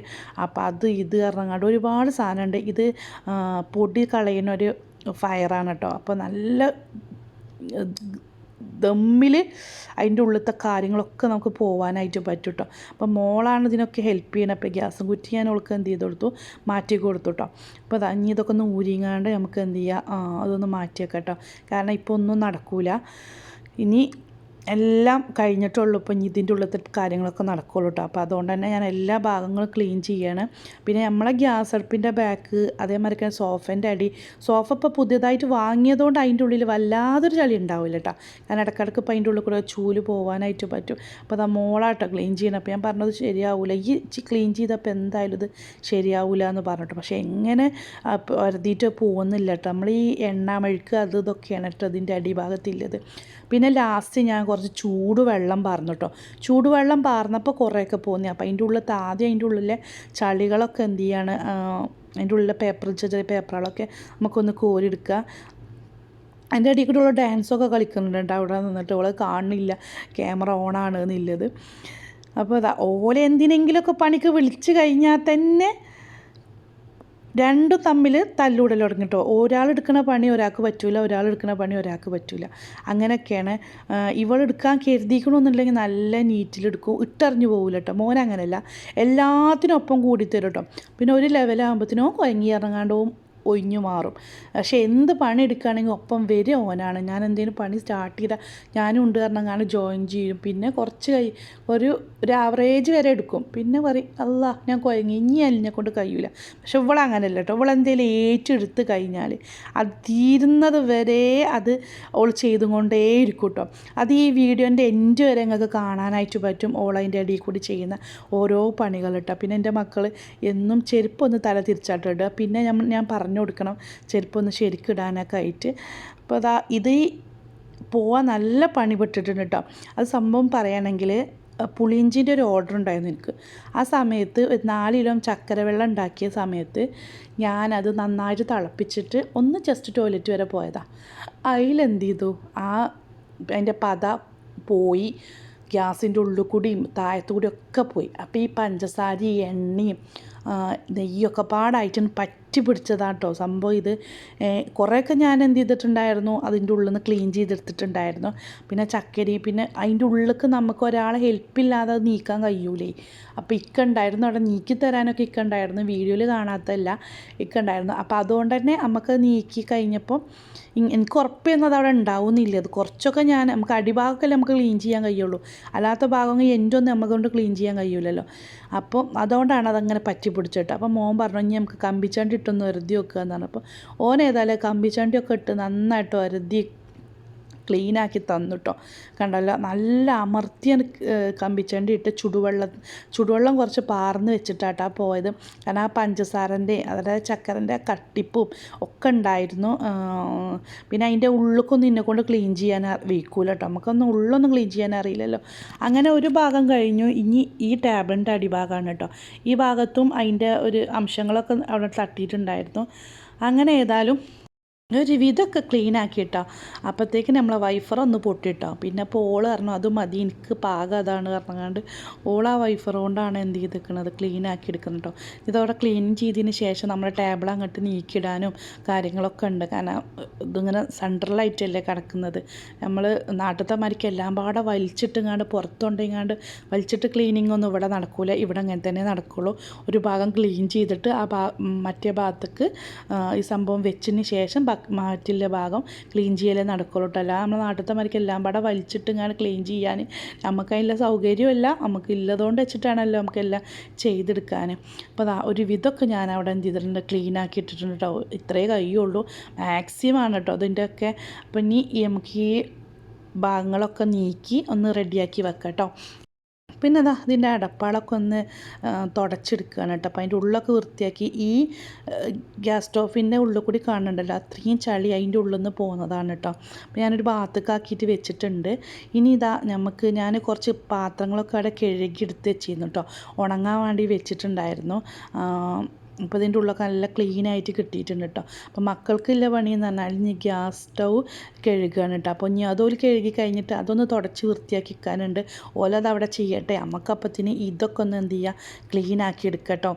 അപ്പോൾ അത് ഇത് ഇറങ്ങാണ്ട് ഒരുപാട് സാധനമുണ്ട് ഇത് പൊടി കളയുന്ന ഒരു ഫയറാണ് കേട്ടോ അപ്പോൾ നല്ല ദമ്മിൽ അതിന്റെ ഉള്ളിലത്തെ കാര്യങ്ങളൊക്കെ നമുക്ക് പോകാനായിട്ട് പറ്റും കേട്ടോ അപ്പം മോളാണ് ഇതിനൊക്കെ ഹെൽപ്പ് ചെയ്യണം അപ്പോൾ ഗ്യാസും കുറ്റി ഞാൻ അവൾക്ക് എന്ത് ചെയ്ത് കൊടുത്തു? മാറ്റി കൊടുത്തു കേട്ടോ അപ്പോൾ ഇനി ഇതൊക്കെ ഒന്ന് ഊരിങ്ങാണ്ട് നമുക്ക് എന്ത് ചെയ്യാം? അതൊന്ന് മാറ്റിയേക്കാം കേട്ടോ കാരണം ഇപ്പോൾ ഒന്നും നടക്കില്ല ഇനി എല്ലാം കഴിഞ്ഞിട്ടുള്ളൂ. ഇപ്പം ഇതിന്റെ ഉള്ളിലത്തെ കാര്യങ്ങളൊക്കെ നടക്കുള്ളൂ കേട്ടോ അപ്പോൾ അതുകൊണ്ട് തന്നെ ഞാൻ എല്ലാ ഭാഗങ്ങളും ക്ലീൻ ചെയ്യാണ്. പിന്നെ നമ്മളെ ഗ്യാസ് അടുപ്പിന്റെ ബാക്ക് അതേമാതിരി സോഫേന്റെ അടി സോഫ ഇപ്പോൾ പുതിയതായിട്ട് വാങ്ങിയതുകൊണ്ട് അതിന്റെ ഉള്ളിൽ വല്ലാതൊരു ചളി ഉണ്ടാവില്ല കേട്ടോ കാരണം ഇടക്കിടക്ക് ഇപ്പോൾ അതിന്റെ ഉള്ളിൽ കൂടെ ചൂൽ പോകാനായിട്ട് പറ്റും. അപ്പോൾ അത് മോളാട്ടോ ക്ലീൻ ചെയ്യണം അപ്പോൾ ഞാൻ പറഞ്ഞത് ശരിയാവില്ല ഈ ക്ലീൻ ചെയ്തപ്പോൾ എന്തായാലും ഇത് ശരിയാവില്ല എന്ന് പറഞ്ഞിട്ട്. പക്ഷേ എങ്ങനെ വരുതിയിട്ട് പോകുന്നില്ല കേട്ടോ നമ്മൾ ഈ എണ്ണ അത് ഇതൊക്കെയാണ് കേട്ടോ അതിന്റെ അടിഭാഗത്തില്ലത്. പിന്നെ ലാസ്റ്റ് ഞാൻ കുറച്ച് ചൂടുവെള്ളം പാർന്നു കേട്ടോ ചൂടുവെള്ളം പാർന്നപ്പോൾ കുറേയൊക്കെ പോന്നി. അപ്പോൾ അതിന്റെ ഉള്ളിൽ ആദ്യം അതിന്റെ ഉള്ളിലെ ചളികളൊക്കെ എന്ത് ചെയ്യാണ് അതിന്റെ ഉള്ളിലെ പേപ്പർ ചെറിയ പേപ്പറുകളൊക്കെ നമുക്കൊന്ന് കോരിയെടുക്കുക അടിയിൽ കൂടെ ഡാൻസൊക്കെ കളിക്കുന്നുണ്ട് അവിടെ നിന്നിട്ട്. അവളെ കാണുന്നില്ല. ക്യാമറ ഓണാണ് എന്നുള്ളത് അപ്പോൾ ഓലെ എന്തിനെങ്കിലുമൊക്കെ പണിക്ക് വിളിച്ചു കഴിഞ്ഞാൽ തന്നെ രണ്ടും തമ്മിൽ തല്ലൂടൽ തുടങ്ങിട്ടോ ഒരാൾ എടുക്കുന്ന പണി ഒരാൾക്ക് പറ്റൂല ഒരാൾ എടുക്കുന്ന പണി ഒരാൾക്ക് പറ്റൂല. അങ്ങനെയൊക്കെയാണ്. ഇവൾ എടുക്കാൻ കരുതിക്കണമെന്നുണ്ടെങ്കിൽ നല്ല നീറ്റിലെടുക്കും. ഇട്ടറിഞ്ഞു പോകില്ല കേട്ടോ മോൻ അങ്ങനെയല്ല എല്ലാത്തിനൊപ്പം കൂടി തരും കേട്ടോ പിന്നെ ഒരു ലെവലാകുമ്പോഴത്തേനോ കുഴങ്ങി ഇറങ്ങാണ്ടോ ഒഴിഞ്ഞു മാറും. പക്ഷേ എന്ത് പണി എടുക്കുകയാണെങ്കിൽ ഒപ്പം വരും ഓനാണ്. ഞാൻ എന്തെങ്കിലും പണി സ്റ്റാർട്ട് ചെയ്താൽ ഞാനും ഉണ്ട് കാരണം അങ്ങനെ ജോയിൻ ചെയ്യും. പിന്നെ കുറച്ച് കൈ ഒരു ഒരു ആവറേജ് വരെ എടുക്കും. പിന്നെ പറയും അല്ല ഞാൻ കുഴങ്ങി ഇനി കൊണ്ട് കഴിയൂല. പക്ഷെ ഇവളങ്ങനല്ല കേട്ടോ. ഇവളെന്തെങ്കിലും ഏറ്റെടുത്ത് കഴിഞ്ഞാൽ അത് തീരുന്നത് വരെ അത് അവൾ ചെയ്തുകൊണ്ടേ ഇരിക്കും കേട്ടോ. അത് ഈ വീഡിയോന്റെ എൻഡ് വരെ ഞങ്ങൾക്ക് കാണാനായിട്ട് പറ്റും ഓൾ അതിന്റെ അടിയിൽ കൂടി ചെയ്യുന്ന ഓരോ പണികൾ കേട്ടോ. പിന്നെ എന്റെ മക്കൾ എന്നും ചെരുപ്പൊന്ന് തല തിരിച്ചാട്ടിടുക പിന്നെ ഞാൻ ഞാൻ പറഞ്ഞു കൊടുക്കണം. ചെരുപ്പൊന്ന് ശരിക്കിടാനൊക്കെ ആയിട്ട്. അപ്പോൾ അതാ ഇത് പോവാൻ നല്ല പണിപ്പെട്ടിട്ടുണ്ട് കേട്ടോ അത് സംഭവം പറയുകയാണെങ്കിൽ പുളിയിഞ്ചിന്റെ ഒരു ഓർഡർ ഉണ്ടായിരുന്നു എനിക്ക്. ആ സമയത്ത് നാല് കിലോ ചക്കര വെള്ളം ഉണ്ടാക്കിയ സമയത്ത് ഞാനത് നന്നായിട്ട് തിളപ്പിച്ചിട്ട് ഒന്ന് ജസ്റ്റ് ടോയ്ലറ്റ് വരെ പോയതാണ് അതിലെന്ത് ചെയ്തു? ആ അതിന്റെ പത പോയി ഗ്യാസിന്റെ ഉള്ളിൽ കൂടിയും താഴത്തു ഒക്കെ പോയി. അപ്പോൾ ഈ പഞ്ചസാരയും എണ്ണയും നെയ്യൊക്കെ പാടായിട്ട് പറ്റി പിടിച്ചതാണ് കേട്ടോ സംഭവം ഇത് കുറേയൊക്കെ ഞാൻ എന്ത് ചെയ്തിട്ടുണ്ടായിരുന്നു അതിന്റെ ഉള്ളിൽ നിന്ന് ക്ലീൻ ചെയ്തെടുത്തിട്ടുണ്ടായിരുന്നു. പിന്നെ ചക്കരി പിന്നെ അതിന്റെ ഉള്ളിലേക്ക് നമുക്ക് ഒരാളെ ഹെൽപ്പില്ലാതെ അത് നീക്കാൻ കഴിയൂലേ. അപ്പോൾ ഇക്ക ഉണ്ടായിരുന്നു അവിടെ നീക്കി തരാനൊക്കെ ഇക്ക ഉണ്ടായിരുന്നു. വീഡിയോയിൽ കാണാത്തല്ല ഇക്ക ഉണ്ടായിരുന്നു. അപ്പോൾ അതുകൊണ്ട് തന്നെ നമുക്ക് നീക്കി കഴിഞ്ഞപ്പോൾ എനിക്ക് ഉറപ്പിക്കുന്നത് അവിടെ ഉണ്ടാവുന്നില്ല. അത് കുറച്ചൊക്കെ ഞാൻ നമുക്ക് അടിഭാഗമൊക്കെ നമുക്ക് ക്ലീൻ ചെയ്യാൻ കഴിയുള്ളൂ. അല്ലാത്ത ഭാഗങ്ങൾ എന്റെ ഒന്നും നമുക്ക് കൊണ്ട് ക്ലീൻ ചെയ്യാൻ കഴിയൂലല്ലോ. അപ്പം അതുകൊണ്ടാണ് അതങ്ങനെ പറ്റി പിടിച്ചിട്ട് അപ്പം മോൻ പറഞ്ഞു നമുക്ക് കമ്പിച്ചണ്ടി ഇട്ടൊന്ന് വരുതി വെക്കുക എന്നാണ്. അപ്പോൾ ഓൻ ഏതായാലും കമ്പിച്ചണ്ടിയൊക്കെ ഇട്ട് നന്നായിട്ട് ഒരുതി ക്ലീനാക്കി ആക്കി കേട്ടോ കണ്ടല്ലോ നല്ല അമർത്തിയ കമ്പിച്ചണ്ടി ഇട്ട് ചുടുവെള്ളം ചുടുവെള്ളം കുറച്ച് പാർന്ന് വെച്ചിട്ടാട്ടാ പോയത്. കാരണം ആ പഞ്ചസാരന്റെ അതായത് ചക്കരന്റെ കട്ടിപ്പും ഒക്കെ ഉണ്ടായിരുന്നു. പിന്നെ അതിന്റെ ഉള്ളിക്കൊന്നും ഇന്നെ കൊണ്ട് ക്ലീൻ ചെയ്യാൻ വെയ്ക്കൂല കേട്ടോ നമുക്കൊന്നും ഉള്ളൊന്നും ക്ലീൻ ചെയ്യാൻ അറിയില്ലല്ലോ. അങ്ങനെ ഒരു ഭാഗം കഴിഞ്ഞു. ഇനി ഈ ടേബിളിന്റെ അടിഭാഗമാണ് കേട്ടോ. ഈ ഭാഗത്തും അതിന്റെ ഒരു അംശങ്ങളൊക്കെ അവിടെ തട്ടിയിട്ടുണ്ടായിരുന്നു. അങ്ങനെ ഏതായാലും ഒരു വിധമൊക്കെ ക്ലീൻ ആക്കിയിട്ടോ. അപ്പോഴത്തേക്ക് നമ്മളെ വൈഫർ ഒന്ന് പൊട്ടിട്ടോ പിന്നെ ഇപ്പോൾ ഓൾ പറഞ്ഞു അത് മതി എനിക്ക് പാകം അതാണ് പറഞ്ഞുകൊണ്ട് ഓൾ ആ വൈഫർ കൊണ്ടാണ് എന്ത് ചെയ്തിരിക്കുന്നത് ക്ലീൻ ആക്കി എടുക്കുന്നത് കേട്ടോ ഇതവിടെ ക്ലീൻ ചെയ്തതിന് ശേഷം നമ്മുടെ ടേബിൾ അങ്ങോട്ട് നീക്കിയിടാനും കാര്യങ്ങളൊക്കെ ഉണ്ട്. കാരണം ഇതിങ്ങനെ സെൻട്രലായിട്ടല്ലേ കിടക്കുന്നത്. നമ്മൾ നാട്ടിലത്തെ മാതിരിക്ക് എല്ലാം പാടെ വലിച്ചിട്ടിങ്ങാണ്ട് പുറത്തുണ്ടെങ്ങാണ്ട് വലിച്ചിട്ട് ക്ലീനിങ് ഒന്നും ഇവിടെ നടക്കില്ല ഇവിടെ അങ്ങനെ തന്നെ നടക്കുള്ളൂ. ഒരു ഭാഗം ക്ലീൻ ചെയ്തിട്ട് ആ ഭാ മറ്റേ ഭാഗത്തേക്ക് ഈ സംഭവം വെച്ചതിന് ശേഷം മറ്റുള്ള ഭാഗം. ക്ലീൻ ചെയ്യലേ നടക്കുള്ളൂ കേട്ടോ നമ്മുടെ നാട്ടിലത്തെ മരിക്ക് എല്ലാം പാടെ വലിച്ചിട്ട് ഇങ്ങനെ ക്ലീൻ ചെയ്യാൻ നമുക്ക് അതിനുള്ള സൗകര്യമല്ല നമുക്ക് ഇല്ലതുകൊണ്ട് വെച്ചിട്ടാണല്ലോ നമുക്കെല്ലാം ചെയ്തെടുക്കാൻ അപ്പോൾ അതാ ഒരു വിധമൊക്കെ ഞാൻ അവിടെ എന്ത് ചെയ്തിട്ടുണ്ട് ക്ലീൻ ആക്കി ഇട്ടിട്ടുണ്ട് കേട്ടോ ഇത്രേ കഴിയുള്ളൂ. മാക്സിമം ആണ് കേട്ടോ അതിന്റെയൊക്കെ അപ്പം ഇനി നമുക്ക് ഈ ഭാഗങ്ങളൊക്കെ നീക്കി ഒന്ന് റെഡിയാക്കി വെക്കാം കേട്ടോ പിന്നെ അതാ ഇതിന്റെ അടപ്പാളൊക്കെ ഒന്ന് തുടച്ചെടുക്കുകയാണ് കേട്ടോ. അപ്പോൾ അതിന്റെ ഉള്ളൊക്കെ വൃത്തിയാക്കി ഈ ഗ്യാസ് സ്റ്റോഫിന്റെ ഉള്ളിൽ കൂടി കാണുന്നുണ്ടല്ലോ അത്രയും ചളി അതിന്റെ ഉള്ളിൽ നിന്ന് പോകുന്നതാണ് കേട്ടോ. അപ്പോൾ ഞാനൊരു ഭാഗത്തേക്ക് ആക്കിയിട്ട് വെച്ചിട്ടുണ്ട്. ഇനി ഇതാ നമുക്ക് ഞാൻ കുറച്ച് പാത്രങ്ങളൊക്കെ അവിടെ കഴുകി എടുത്ത് വെച്ചിരുന്നു കേട്ടോ. ഉണങ്ങാൻ വേണ്ടി വെച്ചിട്ടുണ്ടായിരുന്നു. അപ്പോൾ ഇതിന്റെ ഉള്ളൊക്കെ നല്ല ക്ലീനായിട്ട് കിട്ടിയിട്ടുണ്ട് കേട്ടോ അപ്പോൾ മക്കൾക്കില്ല പണി എന്ന് പറഞ്ഞാൽ ഇനി ഗ്യാസ് സ്റ്റൗ കഴുകുകയാണ് കേട്ടോ അപ്പോൾ ഇനി അതൊരു കഴുകി കഴിഞ്ഞിട്ട് അതൊന്ന് തുടച്ച് വൃത്തിയാക്കി വെക്കാനുണ്ട് ഓലത് അവിടെ ചെയ്യട്ടെ. നമുക്കപ്പത്തിന് ഇതൊക്കെ ഒന്ന് എന്ത് ചെയ്യുക ക്ലീനാക്കി എടുക്കുക കേട്ടോ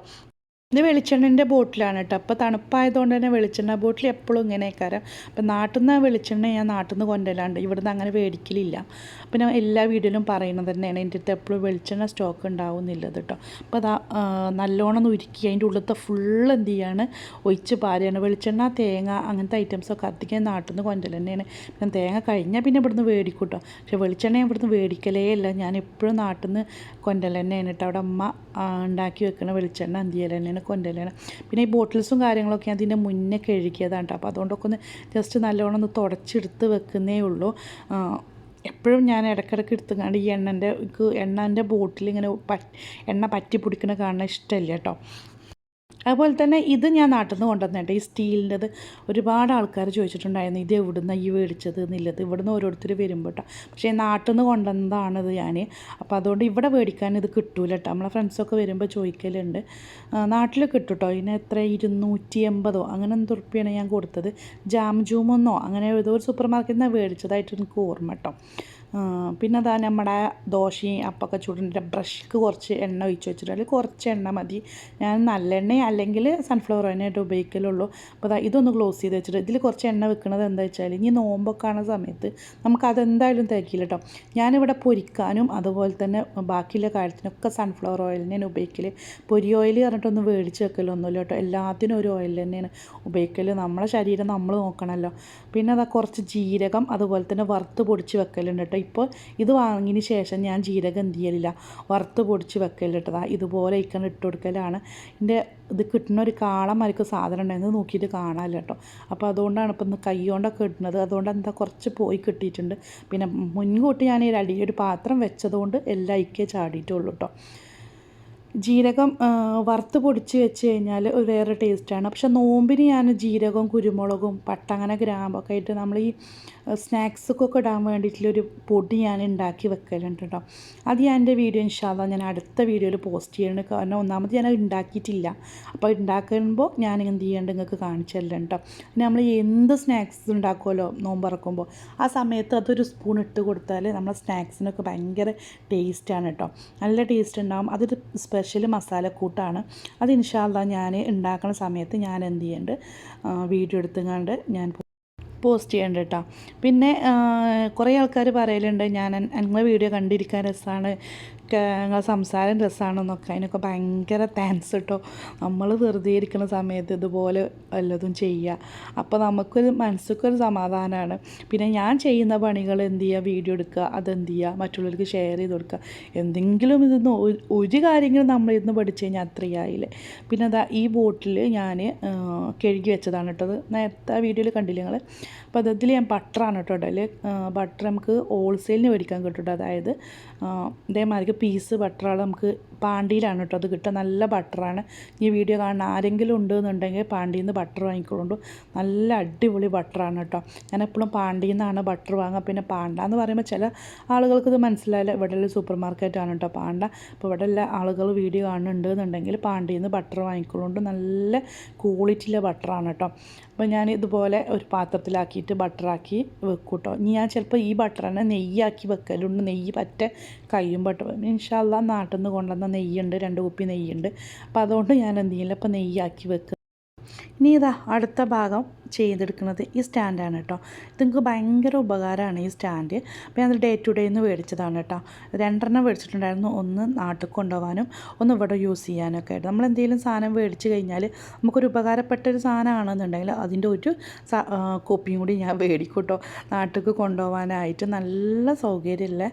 ഇത് വെളിച്ചെണ്ണന്റെ ബോട്ടിലാണ് കേട്ടോ. അപ്പോൾ തണുപ്പായതുകൊണ്ട് തന്നെ വെളിച്ചെണ്ണ ബോട്ടിൽ എപ്പോഴും ഇങ്ങനെ ഇങ്ങനെയൊക്കാരം അപ്പം നാട്ടിൽ നിന്ന് വെളിച്ചെണ്ണ ഞാൻ നാട്ടിൽ നിന്ന് കൊണ്ടുവരാണ്ട് ഇവിടുന്ന് അങ്ങനെ മേടിക്കലില്ല പിന്നെ എല്ലാ വീഡിയോയിലും പറയുന്നത് തന്നെയാണ്. എന്റെ അടുത്ത് എപ്പോഴും വെളിച്ചെണ്ണ സ്റ്റോക്ക് ഉണ്ടാവുന്നില്ലത് കേട്ടോ. അപ്പോൾ അതാ നല്ലോണം ഉരുക്കി അതിന്റെ ഉള്ളത്തെ ഫുള്ള് എന്ത് ചെയ്യാണ്? ഒഴിച്ച് പാരുകയാണ് വെളിച്ചെണ്ണ തേങ്ങ അങ്ങനത്തെ ഐറ്റംസൊക്കെ അധികം നാട്ടിൽ നിന്ന് കൊണ്ടുവരൽ തന്നെയാണ്. പിന്നെ തേങ്ങ കഴിഞ്ഞാൽ പിന്നെ ഇവിടുന്ന് മേടിക്കും കേട്ടോ. പക്ഷേ വെളിച്ചെണ്ണ ഞാൻ ഇവിടുന്ന് മേടിക്കലേ ഇല്ല. ഞാൻ എപ്പോഴും നാട്ടിൽ നിന്ന് കൊണ്ടുവരൽ തന്നെയാണ് കേട്ടോ. അവിടെ അമ്മ ഉണ്ടാക്കി വെക്കണ വെളിച്ചെണ്ണ എന്ത് ചെയ്യൽ തന്നെയാണ് കൊണ്ടുവരലാണ് പിന്നെ ഈ ബോട്ടിൽസും കാര്യങ്ങളൊക്കെ അതിന്റെ മുന്നേ കഴുകിയതാണ് കേട്ടോ. അപ്പോൾ അതുകൊണ്ടൊക്കെ ഒന്ന് ജസ്റ്റ് നല്ലോണം ഒന്ന് തുടച്ചെടുത്ത് വെക്കുന്നേ ഉള്ളൂ. എപ്പോഴും ഞാൻ ഇടയ്ക്കിടയ്ക്ക് എടുത്തുകൊണ്ട് ഈ എണ്ണന്റെ എണ്ണന്റെ ബോട്ടിൽ ഇങ്ങനെ പ- എണ്ണ പറ്റി പിടിക്കണ കാണാൻ ഇഷ്ടമില്ല കേട്ടോ. അതുപോലെ തന്നെ ഇത് ഞാൻ നാട്ടിൽ നിന്ന് കൊണ്ടുവന്നിട്ട് ഈ സ്റ്റീലിന്റെത് ഒരുപാട് ആൾക്കാർ ചോദിച്ചിട്ടുണ്ടായിരുന്നു ഇത് എവിടുന്ന ഈ മേടിച്ചത് എന്നുള്ളത് ഇവിടുന്ന് ഓരോരുത്തർ വരുമ്പോൾ കേട്ടോ പക്ഷേ നാട്ടിൽ നിന്ന് കൊണ്ടുവന്നതാണിത് ഞാൻ അപ്പോൾ അതുകൊണ്ട് ഇവിടെ മേടിക്കാൻ ഇത് കിട്ടൂല കേട്ടോ നമ്മളെ ഫ്രണ്ട്സൊക്കെ വരുമ്പോൾ ചോദിക്കലുണ്ട്. നാട്ടിൽ കിട്ടും കേട്ടോ ഇതിന് എത്ര? ഇരുന്നൂറ്റി എൺപതോ അങ്ങനെ എന്ത് ഉറുപ്പിയാണ് ഞാൻ കൊടുത്തത്. ജാം ജൂമെന്നോ? അങ്ങനെ ഏതോ ഒരു സൂപ്പർ മാർക്കറ്റിൽ നിന്ന് മേടിച്ചതായിട്ട് എനിക്ക് ഓർമ്മ കേട്ടോ പിന്നെ അതാ നമ്മുടെ ദോശയും അപ്പൊക്കെ ചൂടിന്റെ ബ്രഷ്ക്ക് കുറച്ച് എണ്ണ ഒഴിച്ച് വെച്ചിട്ടുണ്ട് കുറച്ച് എണ്ണ മതി. ഞാൻ നല്ലെണ്ണ അല്ലെങ്കിൽ സൺഫ്ലവർ എണ്ണയായിട്ട് ഉപയോഗിക്കലുള്ളൂ. അപ്പോൾ അതാ ഇതൊന്ന് ക്ലോസ് ചെയ്ത് വെച്ചിട്ട് ഇതിൽ കുറച്ച് എണ്ണ വെക്കുന്നത് എന്താ വെച്ചാൽ ഇനി നോമ്പൊക്കെ ആണ സമയത്ത് നമുക്ക് അതെന്തായാലും തികയില്ല കേട്ടോ ഞാനിവിടെ പൊരിക്കാനും അതുപോലെ തന്നെ ബാക്കിയുള്ള കാര്യത്തിനൊക്കെ സൺഫ്ലവർ ഓയിൽ തന്നെയാണ് ഉപയോഗിക്കൽ പൊരി ഓയിൽ പറഞ്ഞിട്ടൊന്നും മേടിച്ച് വെക്കലൊന്നുമില്ല കേട്ടോ എല്ലാത്തിനും ഒരു ഓയിൽ തന്നെയാണ് ഉപയോഗിക്കൽ നമ്മളെ ശരീരം നമ്മൾ നോക്കണമല്ലോ പിന്നെ അതാ കുറച്ച് ജീരകം അതുപോലെ തന്നെ വറുത്ത് പൊടിച്ച് വെക്കലുണ്ട് കേട്ടോ ഇപ്പോൾ ഇത് വാങ്ങിയതിന് ശേഷം ഞാൻ ജീരകം എന്ത് ചെയ്യലില്ല. വറുത്ത് പൊടിച്ച് വെക്കലുണ്ട് കേട്ടോ. ഇതുപോലെ ഇക്കണ ഇട്ട് കൊടുക്കലാണ്. എന്റെ ഇത് കിട്ടുന്ന ഒരു കാളമാർക്ക് സാധനം ഉണ്ടായിരുന്നു നോക്കിയിട്ട് കാണാമല്ലോ കേട്ടോ. അപ്പോൾ അതുകൊണ്ടാണ് ഇപ്പം ഇന്ന് കൈ കൊണ്ടൊക്കെ ഇടുന്നത്. അതുകൊണ്ട് എന്താ കുറച്ച് പോയി കിട്ടിയിട്ടുണ്ട്. പിന്നെ മുൻകൂട്ടി ഞാൻ ഈ അടി ഒരു പാത്രം വെച്ചതുകൊണ്ട് എല്ലാം ഇക്കേ ചാടിയിട്ടുള്ളൂ കേട്ടോ. ജീരകം വറുത്ത് പൊടിച്ച് വെച്ച് കഴിഞ്ഞാൽ ഒരു വേറെ ടേസ്റ്റാണ് പക്ഷെ നോമ്പിന് ഞാൻ ജീരകവും കുരുമുളകും പട്ട അങ്ങനെ ഗ്രാമ്പൊക്കെ ആയിട്ട് നമ്മൾ ഈ സ്നാക്സൊക്കെ ഇടാൻ വേണ്ടിയിട്ടുള്ളൊരു പൊടി ഞാൻ ഉണ്ടാക്കി വെക്കലുണ്ട് കേട്ടോ. അത് ഞാൻ എന്റെ വീഡിയോ ഇൻഷാല്ല ഞാൻ അടുത്ത വീഡിയോയിൽ പോസ്റ്റ് ചെയ്യുന്നുണ്ട്. കാരണം ഒന്നാമത് ഞാൻ ഉണ്ടാക്കിയിട്ടില്ല. അപ്പോൾ ഉണ്ടാക്കുമ്പോൾ ഞാൻ എന്ത് ചെയ്യേണ്ടത് നിങ്ങൾക്ക് കാണിച്ചു തരലുണ്ട് കേട്ടോ. പിന്നെ നമ്മൾ എന്ത് സ്നാക്സ് ഉണ്ടാക്കുമല്ലോ നോമ്പ് തുറക്കുമ്പോൾ. ആ സമയത്ത് അതൊരു സ്പൂൺ ഇട്ട് കൊടുത്താൽ നമ്മളെ സ്നാക്സിനൊക്കെ ഭയങ്കര ടേസ്റ്റാണ് കേട്ടോ. നല്ല ടേസ്റ്റ് ഉണ്ടാകും അതൊരു സ്പെഷ്യൽ മസാലക്കൂട്ടാണ്. അത് ഇൻഷാല്ല ഞാൻ ഉണ്ടാക്കുന്ന സമയത്ത് ഞാൻ എന്ത് ചെയ്യുന്നുണ്ട് വീഡിയോ എടുത്തുകൊണ്ട് ഞാൻ പോസ്റ്റ് ചെയ്യേണ്ട കേട്ടോ പിന്നെ കുറേ ആൾക്കാർ പറയലുണ്ട് ഞാൻ നിങ്ങളെ വീഡിയോ കണ്ടിരിക്കാൻ രസമാണ് നിങ്ങളെ സംസാരം രസമാണെന്നൊക്കെ അതിനൊക്കെ ഭയങ്കര താങ്ക്സ് കേട്ടോ നമ്മൾ വെറുതെ ഇരിക്കുന്ന സമയത്ത് ഇതുപോലെ വല്ലതും ചെയ്യുക അപ്പോൾ നമുക്കൊരു മനസ്സൊക്കെ സമാധാനമാണ് പിന്നെ ഞാൻ ചെയ്യുന്ന പണികൾ എന്ത് ചെയ്യുക വീഡിയോ എടുക്കുക അതെന്ത് ചെയ്യുക മറ്റുള്ളവർക്ക് ഷെയർ ചെയ്ത് കൊടുക്കുക. എന്തെങ്കിലും ഇതൊന്ന് ഒരു കാര്യങ്ങളും നമ്മൾ ഇന്ന് പഠിച്ചു കഴിഞ്ഞാൽ അത്രയായില്ലേ പിന്നെ അതാ ഈ ബോട്ടിൽ ഞാൻ കഴുകി വെച്ചതാണ് കേട്ടോ അത് നേരത്തെ വീഡിയോയിൽ കണ്ടില്ല നിങ്ങൾ അപ്പോൾ അതിൽ ഞാൻ ബട്ടറാണ് കേട്ടോ അല്ലെങ്കിൽ ബട്ടർ നമുക്ക് ഹോൾസെയിലിന് മേടിക്കാൻ കിട്ടും അതായത് ഇതേമാതിരി പീസ് ബട്ടറാണ് നമുക്ക് പാണ്ടിയിലാണ് കേട്ടോ. അത് കിട്ടുക നല്ല ബട്ടറാണ് ഈ വീഡിയോ കാണുന്ന ആരെങ്കിലും ഉണ്ടെന്നുണ്ടെങ്കിൽ പാണ്ടിയിൽ നിന്ന് ബട്ടർ വാങ്ങിക്കൊണ്ടു നല്ല അടിപൊളി ബട്ടറാണ് കേട്ടോ. ഞാൻ എപ്പോഴും പാണ്ടിയിൽ നിന്നാണ് ബട്ടർ വാങ്ങുക. പിന്നെ പാണ്ട എന്ന് പറയുമ്പോൾ ചില ആളുകൾക്ക് ഇത് മനസ്സിലായില്ല. ഇവിടെ സൂപ്പർ മാർക്കറ്റാണ് കേട്ടോ പാണ്ട. അപ്പോൾ ഇവിടെ എല്ലാ ആളുകൾ വീഡിയോ കാണുന്നുണ്ടെന്നുണ്ടെങ്കിൽ പാണ്ടിയിൽ നിന്ന് ബട്ടർ വാങ്ങിക്കൊള്ളുകൊണ്ട് നല്ല ക്വാളിറ്റിയിലെ ബട്ടറാണ് കേട്ടോ. അപ്പോൾ ഞാൻ ഇതുപോലെ ഒരു പാത്രത്തിലാക്കിയിട്ട് ബട്ടറാക്കി വെക്കും കേട്ടോ ഇനി ഞാൻ ചിലപ്പോൾ ഈ ബട്ടർ തന്നെ നെയ്യാക്കി വെക്കലുണ്ട്. നെയ്യ് പറ്റ കയ്യും ബട്ടർ ഇൻഷാല്ല നാട്ടിൽ നിന്ന് കൊണ്ടുവന്ന നെയ്യുണ്ട്. രണ്ട് കുപ്പി നെയ്യുണ്ട്. അപ്പോൾ അതുകൊണ്ട് ഞാൻ എന്ത് ചെയ്യില്ല അപ്പോൾ നെയ്യാക്കി വെക്കുക ഇനി ഇതാ അടുത്ത ഭാഗം ചെയ്തെടുക്കുന്നത് ഈ സ്റ്റാൻഡാണ് കേട്ടോ. ഇത് നിങ്ങൾക്ക് ഭയങ്കര ഉപകാരമാണ് ഈ സ്റ്റാൻഡ്. അപ്പോൾ ഞാൻ ഡേ ടു ഡേ എന്ന് മേടിച്ചതാണ് കേട്ടോ. രണ്ടെണ്ണം മേടിച്ചിട്ടുണ്ടായിരുന്നു. ഒന്ന് നാട്ടിൽ കൊണ്ടുപോകാനും ഒന്ന് ഇവിടെ യൂസ് ചെയ്യാനൊക്കെ ആയിട്ട് നമ്മൾ എന്തെങ്കിലും സാധനം മേടിച്ച് കഴിഞ്ഞാൽ നമുക്കൊരു ഉപകാരപ്പെട്ട ഒരു സാധനമാണെന്നുണ്ടെങ്കിൽ അതിന്റെ ഒരു കോപ്പിയും കൂടി ഞാൻ മേടിക്കും കേട്ടോ. നാട്ടിലേക്ക് കൊണ്ടുപോകാനായിട്ട് നല്ല സൗകര്യമുള്ള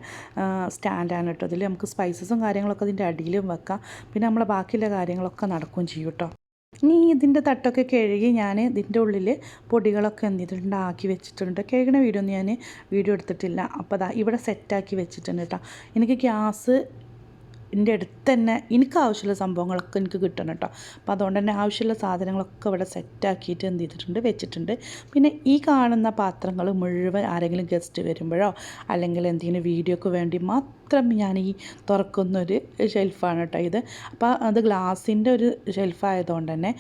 സ്റ്റാൻഡാണ് കേട്ടോ. അതിൽ നമുക്ക് സ്പൈസസും കാര്യങ്ങളൊക്കെ അതിന്റെ അടിയിലും വെക്കാം. പിന്നെ നമ്മളെ ബാക്കിയുള്ള കാര്യങ്ങളൊക്കെ നടക്കുകയും ചെയ്യും കേട്ടോ. ഇനി ഇതിന്റെ തട്ടൊക്കെ കഴുകി ഞാൻ ഇതിന്റെ ഉള്ളിൽ പൊടികളൊക്കെ എന്ത് ചെയ്തിട്ടുണ്ട് ആക്കി വെച്ചിട്ടുണ്ട്. കഴുകണ വീഡിയോ ഒന്നും ഞാൻ വീഡിയോ എടുത്തിട്ടില്ല. അപ്പോൾ അതാ ഇവിടെ സെറ്റാക്കി വെച്ചിട്ടുണ്ട് കേട്ടോ. എനിക്ക് ഗ്യാസ് എന്റെ അടുത്ത് തന്നെ എനിക്ക് ആവശ്യമുള്ള സംഭവങ്ങളൊക്കെ എനിക്ക് കിട്ടണം കേട്ടോ. അപ്പോൾ അതുകൊണ്ട് തന്നെ ആവശ്യമുള്ള സാധനങ്ങളൊക്കെ ഇവിടെ സെറ്റാക്കിയിട്ട് എന്ത് ചെയ്തിട്ടുണ്ട് വെച്ചിട്ടുണ്ട്. പിന്നെ ഈ കാണുന്ന പാത്രങ്ങൾ മുഴുവൻ ആരെങ്കിലും ഗസ്റ്റ് വരുമ്പോഴോ അല്ലെങ്കിൽ എന്തെങ്കിലും വീഡിയോക്ക് വേണ്ടി മാത്രം ഞാൻ ഈ തുറക്കുന്നൊരു ഷെൽഫാണ് കേട്ടോ ഇത്. അപ്പോൾ അത് ഗ്ലാസിന്റെ ഒരു ഷെൽഫായതുകൊണ്ട് തന്നെ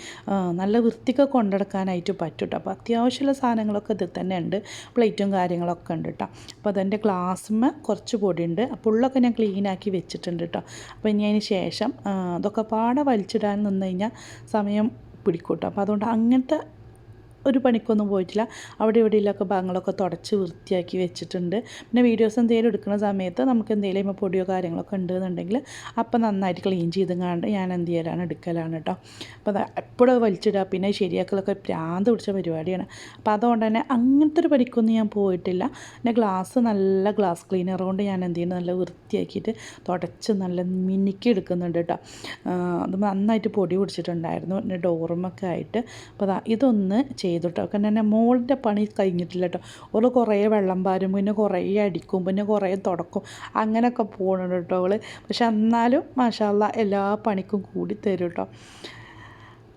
നല്ല വൃത്തിക്ക് കൊണ്ടെടുക്കാനായിട്ട് പറ്റും കേട്ടോ. അപ്പോൾ അത്യാവശ്യമുള്ള സാധനങ്ങളൊക്കെ ഇതിൽ തന്നെ ഉണ്ട്. പ്ലേറ്റും കാര്യങ്ങളൊക്കെ ഉണ്ട് കേട്ടോ. അപ്പോൾ അതെന്റെ ഗ്ലാസ്മ കുറച്ച് പൊടിയുണ്ട്. അപ്പോൾ ഉള്ളൊക്കെ ഞാൻ ക്ലീനാക്കി വെച്ചിട്ടുണ്ട് കേട്ടോ. അപ്പോൾ ഇനി അതിന് ശേഷം അതൊക്കെ പാടെ വലിച്ചിടാൻ നിന്ന് കഴിഞ്ഞാൽ സമയം പിടിക്കൂട്ടോ അപ്പോൾ അതുകൊണ്ട് അങ്ങനത്തെ ഒരു പണിക്കൊന്നും പോയിട്ടില്ല. അവിടെ ഇവിടെയിലൊക്കെ ഭാഗങ്ങളൊക്കെ തുടച്ച് വൃത്തിയാക്കി വെച്ചിട്ടുണ്ട്. പിന്നെ വീഡിയോസ് എന്തെങ്കിലും എടുക്കുന്ന സമയത്ത് നമുക്ക് എന്തെങ്കിലും പൊടിയോ കാര്യങ്ങളൊക്കെ ഉണ്ടെന്നുണ്ടെങ്കിൽ അപ്പം നന്നായിട്ട് ക്ലീൻ ചെയ്ത് കണ്ട് ഞാൻ എന്ത് ചെയ്യലാണ് എടുക്കലാണ് കേട്ടോ അപ്പോൾ എപ്പോഴും വലിച്ചിടുക. പിന്നെ ശരിയാക്കലൊക്കെ പ്രാന്ത് പിടിച്ച പരിപാടിയാണ്. അപ്പോൾ അതുകൊണ്ട് തന്നെ അങ്ങനത്തെ ഒരു പണിക്കൊന്നും ഞാൻ പോയിട്ടില്ല. പിന്നെ ഗ്ലാസ് നല്ല ഗ്ലാസ് ക്ലീനർ കൊണ്ട് ഞാൻ എന്ത് ചെയ്യുന്നത് നല്ല വൃത്തിയാക്കിയിട്ട് തുടച്ച് നല്ല മിനുക്കി എടുക്കുന്നുണ്ട് കേട്ടോ അത് നന്നായിട്ട് പൊടി പിടിച്ചിട്ടുണ്ടായിരുന്നു. പിന്നെ ഡോറുമൊക്കെ ആയിട്ട് അപ്പോൾ ഇതൊന്ന് ചെയ്തു കേട്ടോ കാരണം എന്റെ മോളിന്റെ പണി കഴിഞ്ഞിട്ടില്ല കേട്ടോ ഓൾ കുറേ വെള്ളം പാരും പിന്നെ കുറേ അടിക്കും പിന്നെ കുറേ തുടക്കും. അങ്ങനെയൊക്കെ പോകണം കേട്ടോ അവൾ പക്ഷെ എന്നാലും മാഷാല്ല എല്ലാ പണിക്കും കൂടി തരും കേട്ടോ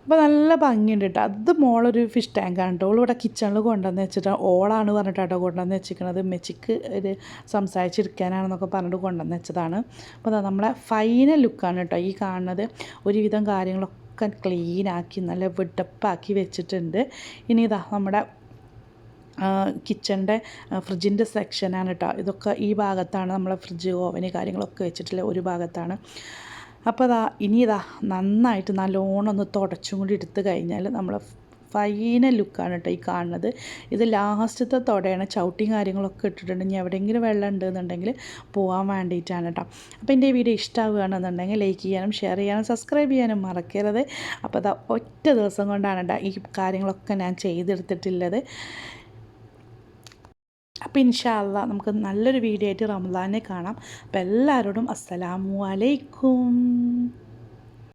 അപ്പോൾ നല്ല ഭംഗിയുണ്ട് കേട്ടോ അത് മോളൊരു ഫിഷ് ടാങ്കാണ് കേട്ടോ ഇവിടെ കിച്ചണിൽ കൊണ്ടുവന്ന് വെച്ചിട്ട് ഓളാണ് പറഞ്ഞിട്ടാട്ടോ കൊണ്ടുവന്ന് വെച്ചിരിക്കുന്നത് മെച്ചിക്ക് ഒരു സംസാരിച്ചിരിക്കാനാണെന്നൊക്കെ പറഞ്ഞിട്ട് കൊണ്ടുവന്ന് വെച്ചതാണ്. അപ്പോൾ നമ്മളെ ഫൈനൽ ലുക്കാണ് കേട്ടോ ഈ കാണുന്നത്. ഒരുവിധം കാര്യങ്ങളൊക്കെ ഒക്കെ ക്ലീനാക്കി നല്ല വെട്ടപ്പാക്കി വെച്ചിട്ടുണ്ട്. ഇനി ഇതാ നമ്മുടെ കിച്ചന്റെ ഫ്രിഡ്ജിന്റെ സെക്ഷനാണ് കേട്ടോ ഇതൊക്കെ ഈ ഭാഗത്താണ് നമ്മളെ ഫ്രിഡ്ജ് ഓവന് കാര്യങ്ങളൊക്കെ വെച്ചിട്ടുള്ള ഒരു ഭാഗത്താണ്. അപ്പോൾ അതാ ഇനി ഇതാ നന്നായിട്ട് നല്ലോണം ഒന്ന് തുടച്ചും കൂടി എടുത്ത് കഴിഞ്ഞാൽ നമ്മൾ ഫൈനൽ ലുക്കാണ് കേട്ടോ ഈ കാണുന്നത്. ഇത് ലാസ്റ്റത്തെ തൊടയാണ്. ചവിട്ടിയും കാര്യങ്ങളൊക്കെ ഇട്ടിട്ടുണ്ട്. ഇനി എവിടെയെങ്കിലും വെള്ളം ഉണ്ടെന്നുണ്ടെങ്കിൽ പോകാൻ വേണ്ടിയിട്ടാണ് കേട്ടോ. അപ്പോൾ എന്റെ വീഡിയോ ഇഷ്ടമാവുകയാണെന്നുണ്ടെങ്കിൽ ലൈക്ക് ചെയ്യാനും ഷെയർ ചെയ്യാനും സബ്സ്ക്രൈബ് ചെയ്യാനും മറക്കരുത്. അപ്പോൾ അതാ ഒറ്റ ദിവസം കൊണ്ടാണ് കേട്ടോ ഈ കാര്യങ്ങളൊക്കെ ഞാൻ ചെയ്തെടുത്തിട്ടുള്ളത്. അപ്പോൾ ഇൻഷാല്ല നമുക്ക് നല്ലൊരു വീഡിയോ ആയിട്ട് റംസാനെ കാണാം. അപ്പോൾ എല്ലാവരോടും അസ്സലാമു അലൈക്കും.